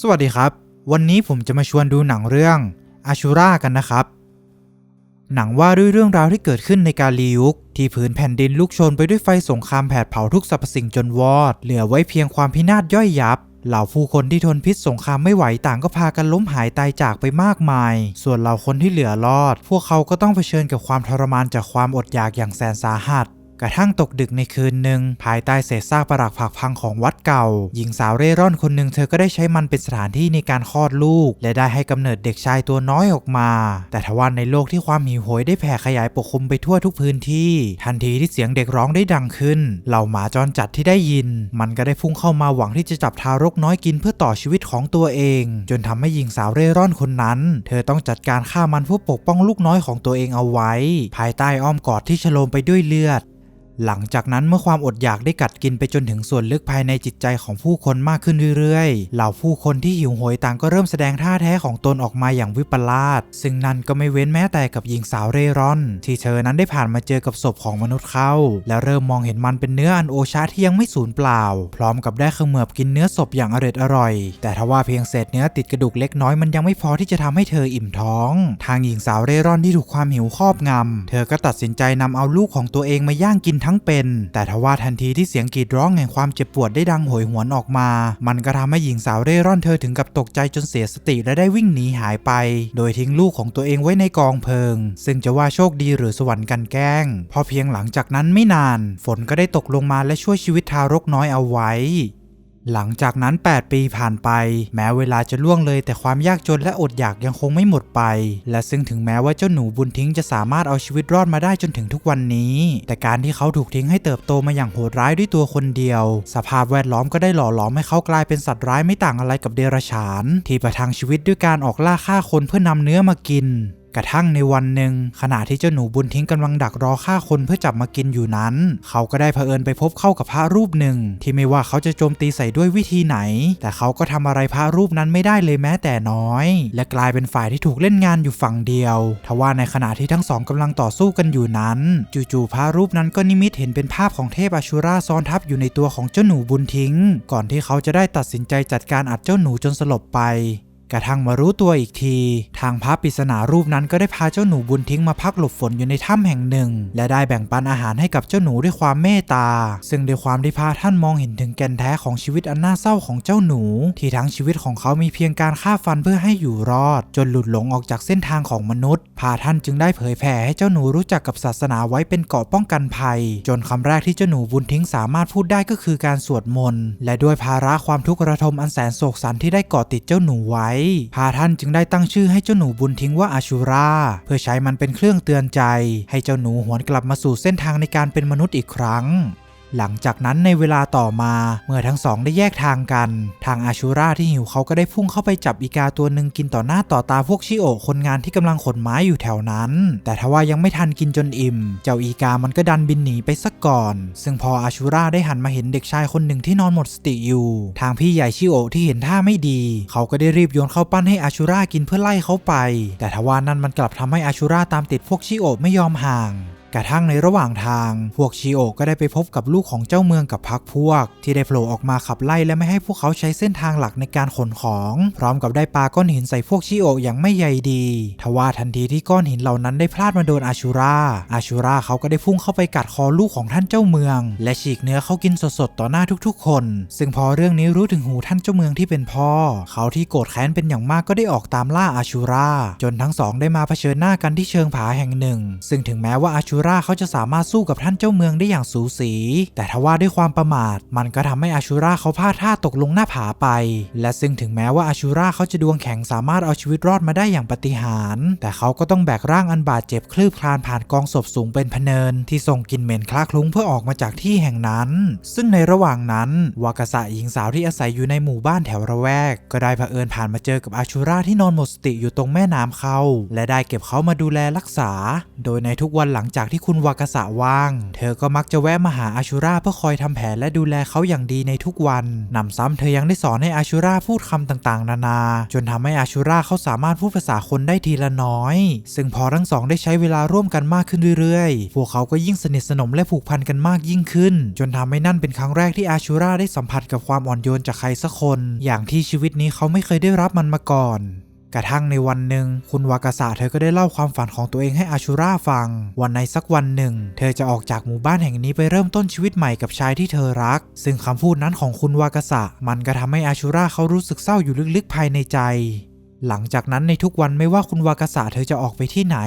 สวัสดีครับ วันนี้ผมจะมาชวนดูหนังเรื่องอาชูรากันนะครับ หนังว่าด้วยเรื่องราวที่เกิดขึ้นในกาลียุค ที่ผืนแผ่นดินลุกโชนไปด้วยไฟสงครามแผดเผาทุกสรรพสิ่งจนวอด เหลือไว้เพียงความพินาศย่อยยับ เหล่าผู้คนที่ทนพิษสงครามไม่ไหวต่างก็พากันล้มหายตายจากไปมากมาย ส่วนเหล่าคนที่เหลือรอด พวกเขาก็ต้องเผชิญกับความทรมานจากความอดอยากอย่างแสนสาหัส กระทั่งตกดึกในคืนหนึ่งภายใต้เศษซากปรักผักพังของวัดเก่า หญิงสาวเร่ร่อนคนหนึ่งเธอก็ได้ใช้มันเป็นสถานที่ในการคลอดลูก และได้ให้กำเนิดเด็กชายตัวน้อยออกมา แต่ทว่าในโลกที่ความหิวโหยได้แผ่ขยายปกคลุมไปทั่วทุกพื้นที่ ทันทีที่เสียงเด็กร้องได้ดังขึ้น เหล่าหมาจรจัดที่ได้ยิน มันก็ได้พุ่งเข้ามาหวังที่จะจับทารกน้อยกินเพื่อต่อชีวิตของตัวเอง จนทำให้หญิงสาวเร่ร่อนคนนั้น เธอต้องจัดการฆ่ามันเพื่อปกป้องลูกน้อยของตัวเองเอาไว้ ภายใต้อ้อมกอดที่ฉโลมไปด้วยเลือด หลังจากนั้นเมื่อความอดอยากได้กัดกินไปจนถึงส่วนลึกภายในจิตใจของผู้คนมากขึ้นเรื่อยๆ เหล่าผู้คนที่หิวโหยต่างก็เริ่มแสดงท่าแท้ของตนออกมาอย่างวิปลาส ซึ่งนั่นก็ไม่เว้นแม้แต่กับหญิงสาวเร่ร่อน ที่เธอนั้นได้ผ่านมาเจอกับศพของมนุษย์เข้า และเริ่มมองเห็นมันเป็นเนื้ออันโอชาที่ยังไม่สูญเปล่า พร้อมกับได้เขมือบกินเนื้อศพอย่างอร่อยอร่อย แต่ทว่าเพียงเศษเนื้อติดกระดูกเล็กน้อยมันยังไม่พอที่จะทำให้เธออิ่มท้อง ทางหญิงสาวเร่ร่อนที่ถูกความหิวครอบงำเธอก็ตัดสินใจนำเอาลูกของตัวเองมาย่างกินทั้งเป็น แต่ทว่าทันทีที่เสียงกรีดร้องแห่งความเจ็บปวดได้ดังโหยหวนออกมา มันก็ทำให้หญิงสาวเร่ร่อนเธอถึงกับตกใจจนเสียสติและได้วิ่งหนีหายไป โดยทิ้งลูกของตัวเองไว้ในกองเพลิง ซึ่งจะว่าโชคดีหรือสวรรค์กันแกล้ง พอเพียงหลังจากนั้นไม่นาน ฝนก็ได้ตกลงมาและช่วยชีวิตทารกน้อยเอาไว้ หลังจากนั้น 8 ปีผ่านไป แม้เวลาจะล่วงเลย แต่ความยากจนและอดอยากยังคงไม่หมดไป และซึ่งถึงแม้ว่าเจ้าหนูบุญทิ้งจะสามารถเอาชีวิตรอดมาได้จนถึงทุกวันนี้ แต่การที่เขาถูกทิ้งให้เติบโตมาอย่างโหดร้ายด้วยตัวคนเดียว สภาพแวดล้อมก็ได้หล่อหลอมให้เขากลายเป็นสัตว์ร้ายไม่ต่างอะไรกับเดรัจฉาน ที่ประทังชีวิตด้วยการออกล่าฆ่าคนเพื่อนำเนื้อมากิน กระทั่งในวันหนึ่งขณะที่เจ้าหนูบุญทิ้งกำลังดักรอฆ่าคนเพื่อจับมากินอยู่นั้น เขาก็ได้เผอิญไปพบเข้ากับพระรูปหนึ่ง ที่ไม่ว่าเขาจะโจมตีใส่ด้วยวิธีไหน แต่เขาก็ทำอะไรพระรูปนั้นไม่ได้เลยแม้แต่น้อย และกลายเป็นฝ่ายที่ถูกเล่นงานอยู่ฝั่งเดียวทว่าในขณะที่ทั้งสองกำลังต่อสู้กันอยู่นั้น จู่ๆพระรูปนั้นก็นิมิตเห็นเป็นภาพของเทพอชูราซ้อนทับอยู่ในตัวของเจ้าหนูบุญทิ้ง ก่อนที่เขาจะได้ตัดสินใจจัดการอัดเจ้าหนูจนสลบไป กระทั่งมารู้ตัวอีกที ทางพระปริศนารูปนั้นก็ได้พาเจ้าหนูบุญทิ้งมาพักหลบฝนอยู่ในถ้ำแห่งหนึ่ง และได้แบ่งปันอาหารให้กับเจ้าหนูด้วยความเมตตา ซึ่งด้วยความที่พาท่านมองเห็นถึงแก่นแท้ของชีวิตอันน่าเศร้าของเจ้าหนู ที่ทั้งชีวิตของเขามีเพียงการฆ่าฟันเพื่อให้อยู่รอด จนหลุดหลงออกจากเส้นทางของมนุษย์พาท่านจึงได้เผยแผ่ให้เจ้าหนูรู้จักกับศาสนาไว้เป็นเกราะป้องกันภัย จนคำแรกที่เจ้าหนูบุญทิ้งสามารถพูดได้ก็คือการสวดมนต์และด้วยภาระความทุกข์ระทมอันแสนโศกสันที่ได้กาะติดเจ้าหนูไว้พาท่านจึงได้ตั้งชื่อให้เจ้าหนูบุญทิ้งว่าอาชูรา เพื่อใช้มันเป็นเครื่องเตือนใจ ให้เจ้าหนูหวนกลับมาสู่เส้นทางในการเป็นมนุษย์อีกครั้ง หลังจากนั้นในเวลาต่อมา เมื่อทั้งสองได้แยกทางกัน ทางอาชูราที่หิวเขาก็ได้พุ่งเข้าไปจับอีกาตัวหนึ่งกินต่อหน้าต่อตาพวกชิโอะคนงานที่กำลังขนไม้อยู่แถวนั้น แต่ทว่ายังไม่ทันกินจนอิ่ม เจ้าอีกามันก็ดันบินหนีไปซะก่อน ซึ่งพออาชูราได้หันมาเห็นเด็กชายคนหนึ่งที่นอนหมดสติอยู่ ทางพี่ใหญ่ชิโอะที่เห็นท่าไม่ดี เขาก็ได้รีบโยนข้าวปั้นให้อาชูรากินเพื่อไล่เขาไป แต่ทว่านั่นมันกลับทำให้อาชูราตามติดพวกชิโอะไม่ยอมห่าง กระทั่งในระหว่างทาง พวกชิโอก็ได้ไปพบกับลูกของเจ้าเมืองกับพักพวก ที่ได้โผล่ออกมาขับไล่และไม่ให้พวกเขาใช้เส้นทางหลักในการขนของ พร้อมกับได้ปาก้อนหินใส่พวกชิโออย่างไม่ใยดีทว่าทันทีที่ก้อนหินเหล่านั้นได้พลาดมาโดนอาชูราอาชูราเขาก็ได้พุ่งเข้าไปกัดคอลูกของท่านเจ้าเมือง และฉีกเนื้อเขากินสดๆต่อหน้าทุกๆ คน ซึ่งพอเรื่องนี้รู้ถึงหูท่านเจ้าเมืองที่เป็นพ่อ เขาที่โกรธแค้นเป็นอย่างมากก็ได้ออกตามล่าอาชูราจนทั้งสองได้มาเผชิญหน้ากันที่เชิงผาแห่งหนึ่ง ซึ่งถึงแม้ว่าอาชูราเขาจะสามารถสู้กับท่านเจ้าเมืองได้อย่างสูสี แต่ทว่าด้วยความประมาท มันก็ทำให้อาชูราเขาพลาดท่าตกลงหน้าผาไป และซึ่งถึงแม้ว่าอาชูราเขาจะดวงแข็งสามารถเอาชีวิตรอดมาได้อย่างปฏิหารแต่เขาก็ต้องแบกร่างอันบาดเจ็บคลืบคลานผ่านกองศพสูงเป็นพเนิน ที่ส่งกลิ่นเหม็นคลาคลุ้งเพื่อออกมาจากที่แห่งนั้น ซึ่งในระหว่างนั้นวากาสะหญิงสาวที่อาศัยอยู่ในหมู่บ้านแถวระแวก ก็ได้เผอิญผ่านมาเจอกับอาชูราที่นอนหมดสติอยู่ตรงแม่น้ำเขา และได้เก็บเขามาดูแลรักษา โดยในทุกวันหลังจากที่คุณวากาสะว่าง เธอก็มักจะแวะมาหาอาชูราเพื่อคอยทำแผนและดูแลเขาอย่างดีในทุกวันหนำซ้ำเธอยังได้สอนให้อาชูราพูดคำต่างๆ นานา จนทำให้อาชูราเขาสามารถพูดภาษาคนได้ทีละน้อย ซึ่งพอทั้งสองได้ใช้เวลาร่วมกันมากขึ้นเรื่อยๆ พวกเขาก็ยิ่งสนิทสนมและผูกพันกันมากยิ่งขึ้น จนทำให้นั่นเป็นครั้งแรกที่อาชูราได้สัมผัสกับความอ่อนโยนจากใครสักคน อย่างที่ชีวิตนี้เขาไม่เคยได้รับมันมาก่อน กระทั่งในวันหนึ่ง คุณวากาสะเธอก็ได้เล่าความฝันของตัวเองให้อาชูราฟัง วันในสักวันหนึ่ง เธอจะออกจากหมู่บ้านแห่งนี้ไปเริ่มต้นชีวิตใหม่กับชายที่เธอรัก ซึ่งคำพูดนั้นของคุณวากาสะมันก็ทำให้อาชูราเขารู้สึกเศร้าอยู่ลึกๆภายในใจหลังจากนั้นในทุกวันไม่ว่าคุณวากาสะเธอจะออกไปที่ไหน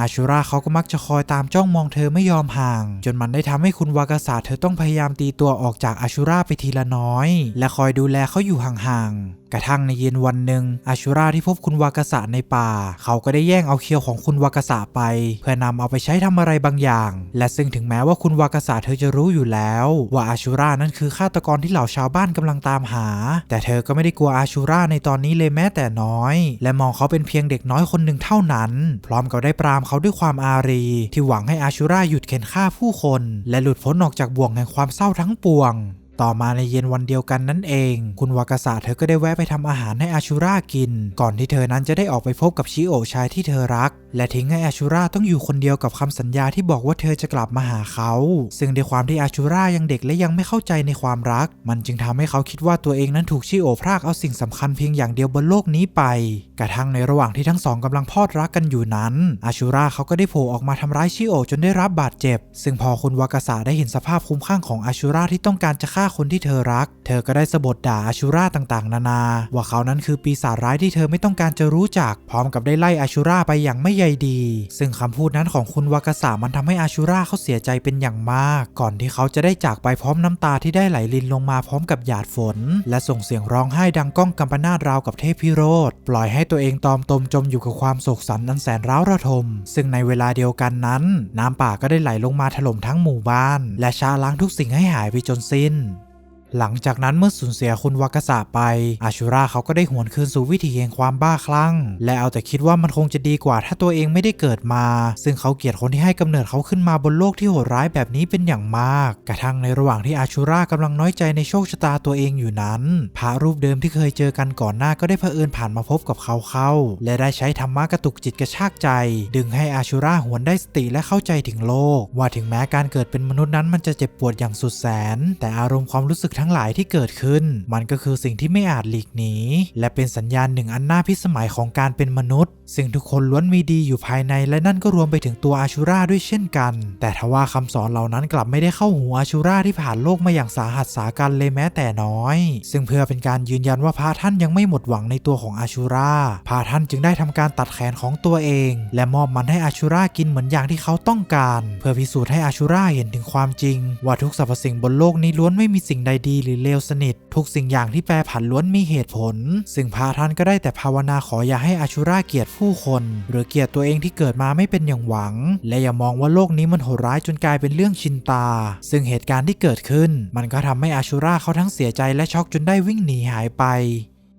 อาชูราเขาก็มักจะคอยตามจ้องมองเธอไม่ยอมห่าง จนมันได้ทำให้คุณวากาสะเธอต้องพยายามตีตัวออกจากอาชูราไปทีละน้อย และคอยดูแลเขาอยู่ห่างๆ ระทั่งในเย็นวันหนึ่งอาชูราที่พบคุณวากาสะในป่า เขาก็ได้แย่งเอาเคียวของคุณวากาสะไป เพื่อนำเอาไปใช้ทำอะไรบางอย่าง และซึ่งถึงแม้ว่าคุณวากาสะเธอจะรู้อยู่แล้ว ว่าอาชูรานั้นคือฆาตกรที่เหล่าชาวบ้านกำลังตามหา แต่เธอก็ไม่ได้กลัวอาชูราในตอนนี้เลยแม้แต่น้อย และมองเขาเป็นเพียงเด็กน้อยคนหนึ่งเท่านั้น พร้อมกับได้ปรามเขาด้วยความอารี ที่หวังให้อาชูราหยุดเข็นฆ่าผู้คน และหลุดพ้นออกจากบ่วงแห่งความเศร้าทั้งปวง ต่อมาในเย็นวันเดียวกันนั่นเอง คุณวากาสะเธอก็ได้แวะไปทำอาหารให้อาชูรากิน ก่อนที่เธอนั้นจะได้ออกไปพบกับชิโอชายที่เธอรัก และทิ้งให้อาชูราต้องอยู่คนเดียวกับคำสัญญาที่บอกว่าเธอจะกลับมาหาเขา ซึ่งด้วยความที่อาชูรายังเด็กและยังไม่เข้าใจในความรัก มันจึงทำให้เขาคิดว่าตัวเองนั้นถูกชิโอพรากเอาสิ่งสำคัญเพียงอย่างเดียวบนโลกนี้ไป กระทั่งในระหว่างที่ทั้งสองกำลังพอดรักกันอยู่นั้น อาชูราเขาก็ได้โผล่ออกมาทำร้ายชิโอจนได้รับบาดเจ็บ ซึ่งพอคุณวากาสะได้เห็นสภาพคุ้มข้างของอาชูราที่ต้องการจะฆ่าคนที่เธอรัก เธอก็ได้สะบดด่าอาชูราต่างๆ นานา ว่าเขานั้นคือปีศาจร้ายที่เธอไม่ต้องการจะรู้จัก พร้อมกับได้ไล่อาชูราไปอย่างไม่ใยดี ซึ่งคำพูดนั้นของคุณวากาสะมันทำให้อาชูราเขาเสียใจเป็นอย่างมาก ก่อนที่เขาจะได้จากไปพร้อมน้ำตาที่ได้ไหลลินลงมาพร้อมกับหยาดฝน และส่งเสียงร้องไห้ดังก้องกำปนาตราวกับเทพพิโรธปล่อยให้ตัวเองตอมตมจมอยู่กับความโศกสันอันแสนร้าวระทม ซึ่งในเวลาเดียวกันนั้น น้ำป่าก็ได้ไหลลงมาถล่มทั้งหมู่บ้าน และชาล้างทุกสิ่งให้หายไปจนสิ้น หลังจากนั้นเมื่อสูญเสียคุณวากาสะไป อาชูราเขาก็ได้หวนคืนสู่วิถีแห่งความบ้าคลั่ง และเอาแต่คิดว่ามันคงจะดีกว่า ถ้าตัวเองไม่ได้เกิดมา ซึ่งเขาเกลียดคนที่ให้กำเนิดเขาขึ้นมาบนโลกที่โหดร้ายแบบนี้เป็นอย่างมาก กระทั่งในระหว่างที่อาชูรากำลังน้อยใจในโชคชะตาตัวเองอยู่นั้นพระรูปเดิมที่เคยเจอกันก่อนหน้าก็ได้เผอิญผ่านมาพบกับเขาเข้า และได้ใช้ธรรมะกระตุกจิตกระชากใจ ดึงให้อาชูราหวนได้สติและเข้าใจถึงโลก ว่าถึงแม้การเกิดเป็นมนุษย์นั้นมันจะเจ็บปวดอย่างสุดแสน แต่อารมณ์ความรู้สึกทั้ง้งหลายที่เกิดขึ้น มันก็คือสิ่งที่ไม่อาจหลีกหนี และเป็นสัญญาณหนึ่งอันน่าพิสมัยของการเป็นมนุษย์ ซึ่งทุกคนล้วนมีดีอยู่ภายในและนั่นก็รวมไปถึงตัวอาชูราด้วยเช่นกัน แต่ทว่าคำสอนเหล่านั้นกลับไม่ได้เข้าหูอาชูราที่ผ่านโลกมาอย่างสาหัสสากันเลยแม้แต่น้อย ซึ่งเพื่อเป็นการยืนยันว่าพระท่านยังไม่หมดหวังในตัวของอาชูราพระท่านจึงได้ทำการตัดแขนของตัวเอง และมอบมันให้อาชูรากินเหมือนอย่างที่เขาต้องการ เพื่อพิสูจน์ให้อาชูราเห็นถึงความจริง ว่าทุกสรรพสิ่งบนโลกนี้ล้วนไม่มีสิ่งใดดีหรือเลวสนิท ทุกสิ่งอย่างที่แปรผันล้วนมีเหตุผล ซึ่งพระท่านก็ได้แต่ภาวนาขออย่าให้อาชูราเกลียดผู้คน หรือเกลียดตัวเองที่เกิดมาไม่เป็นอย่างหวัง และอย่ามองว่าโลกนี้มันโหดร้ายจนกลายเป็นเรื่องชินตา ซึ่งเหตุการณ์ที่เกิดขึ้น มันก็ทำให้อาชูราเขาทั้งเสียใจและช็อกจนได้วิ่งหนีหายไป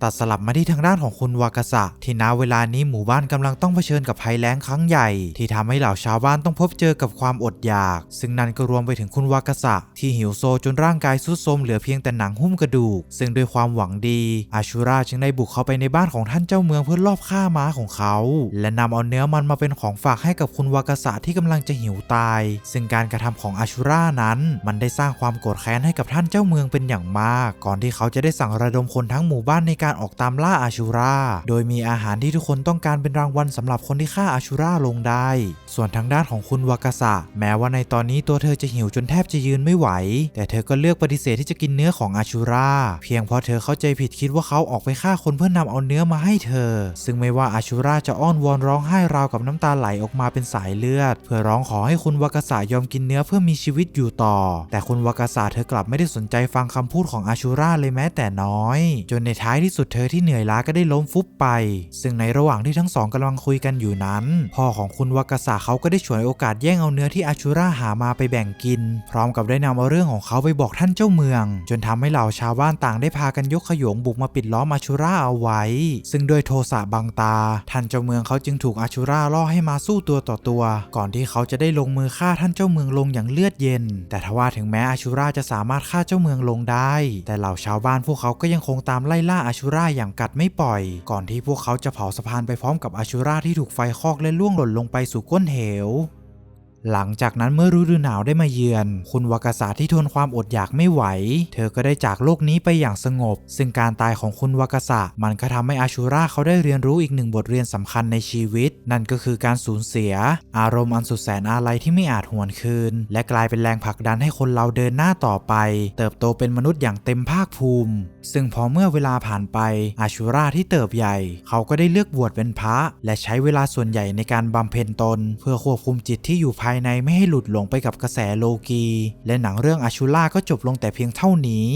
ตัดสลับมาที่ทางด้านของคุณวากาสะที่ณเวลานี้หมู่บ้านกำลังต้องเผชิญกับภัยแล้งครั้งใหญ่ ที่ทำให้เหล่าชาวบ้านต้องพบเจอกับความอดอยาก ซึ่งนั่นก็รวมไปถึงคุณวากาสะที่หิวโซจนร่างกายทรุดโทรมเหลือเพียงแต่หนังหุ้มกระดูก ซึ่งด้วยความหวังดีอาชูราจึงได้บุกเข้าไปในบ้านของท่านเจ้าเมืองเพื่อลอบฆ่าม้าของเขา และนำเอาเนื้อมันมาเป็นของฝากให้กับคุณวากาสะที่กำลังจะหิวตาย ซึ่งการกระทำของอาชูรานั้น มันได้สร้างความโกรธแค้นให้กับท่านเจ้าเมืองเป็นอย่างมาก ก่อนที่เขาจะได้สั่งระดมคนทั้งหมู่บ้านในการออกตามล่าอาชูรา โดยมีอาหารที่ทุกคนต้องการเป็นรางวัลสำหรับคนที่ฆ่าอาชูราลงได้ ส่วนทางด้านของคุณวากาสะแม้ว่าในตอนนี้ตัวเธอจะหิวจนแทบจะยืนไม่ไหว แต่เธอก็เลือกปฏิเสธที่จะกินเนื้อของอาชูราเพียงเพราะเธอเข้าใจผิดคิดว่าเขาออกไปฆ่าคนเพื่อนำเอาเนื้อมาให้เธอ ซึ่งไม่ว่าอาชูราจะอ้อนวอนร้องไห้ราวกับน้ำตาไหลออกมาเป็นสายเลือด เพื่อร้องขอให้คุณวากาสะยอมกินเนื้อเพื่อมีชีวิตอยู่ต่อ แต่คุณวากาสะเธอกลับไม่ได้สนใจฟังคำพูดของอาชูราเลยแม้แต่น้อย จนในท้ายที่สุดเธอที่เหนื่อยล้าก็ได้ล้มฟุบไป ซึ่งในระหว่างที่ทั้งสองกำลังคุยกันอยู่นั้น พ่อของคุณวากาสะเขาก็ได้ฉวยโอกาสแย่งเอาเนื้อที่อาชูราหามาไปแบ่งกิน พร้อมกับได้นำเอาเรื่องของเขาไปบอกท่านเจ้าเมือง จนทำให้เหล่าชาวบ้านต่างได้พากันยกขยงบุกมาปิดล้อมอาชูราเอาไว้ ซึ่งด้วยโทสะบังตา ท่านเจ้าเมืองเขาจึงถูกอาชูราล่อให้มาสู้ตัวต่อตัว ก่อนที่เขาจะได้ลงมือฆ่าท่านเจ้าเมืองลงอย่างเลือดเย็น แต่ทว่าถึงแม้อาชูราจะสามารถฆ่าเจ้าเมืองลงได้ แต่เหล่าชาวบ้านพวกเขาก็ยังคงตามไล่ล่าอาชูราอย่างกัดไม่ปล่อย ก่อนที่พวกเขาจะเผาสะพานไปพร้อมกับอาชูราที่ถูกไฟคอกและล่วงหล่นลงไปสู่ก้นเหว หลังจากนั้นเมื่อฤดูหนาวได้มาเยือน คุณวากาสะที่ทนความอดอยากไม่ไหว เธอก็ได้จากโลกนี้ไปอย่างสงบ ซึ่งการตายของคุณวากาสะมันก็ทำให้อาชูราเขาได้เรียนรู้อีกหนึ่งบทเรียนสำคัญในชีวิต นั่นก็คือการสูญเสีย อารมณ์อันสุดแสนอาลัยที่ไม่อาจหวนคืน และกลายเป็นแรงผลักดันให้คนเราเดินหน้าต่อไป เติบโตเป็นมนุษย์อย่างเต็มภาคภูมิ ซึ่งพอเมื่อเวลาผ่านไปอาชูราที่เติบใหญ่ เขาก็ได้เลือกบวชเป็นพระ และใช้เวลาส่วนใหญ่ในการบำเพ็ญตน เพื่อควบคุมจิตที่อยู่ภายายในไม่ให้หลุดหลงไปกับกระแสโลกี และหนังเรื่องอาชูราก็จบลงแต่เพียงเท่านี้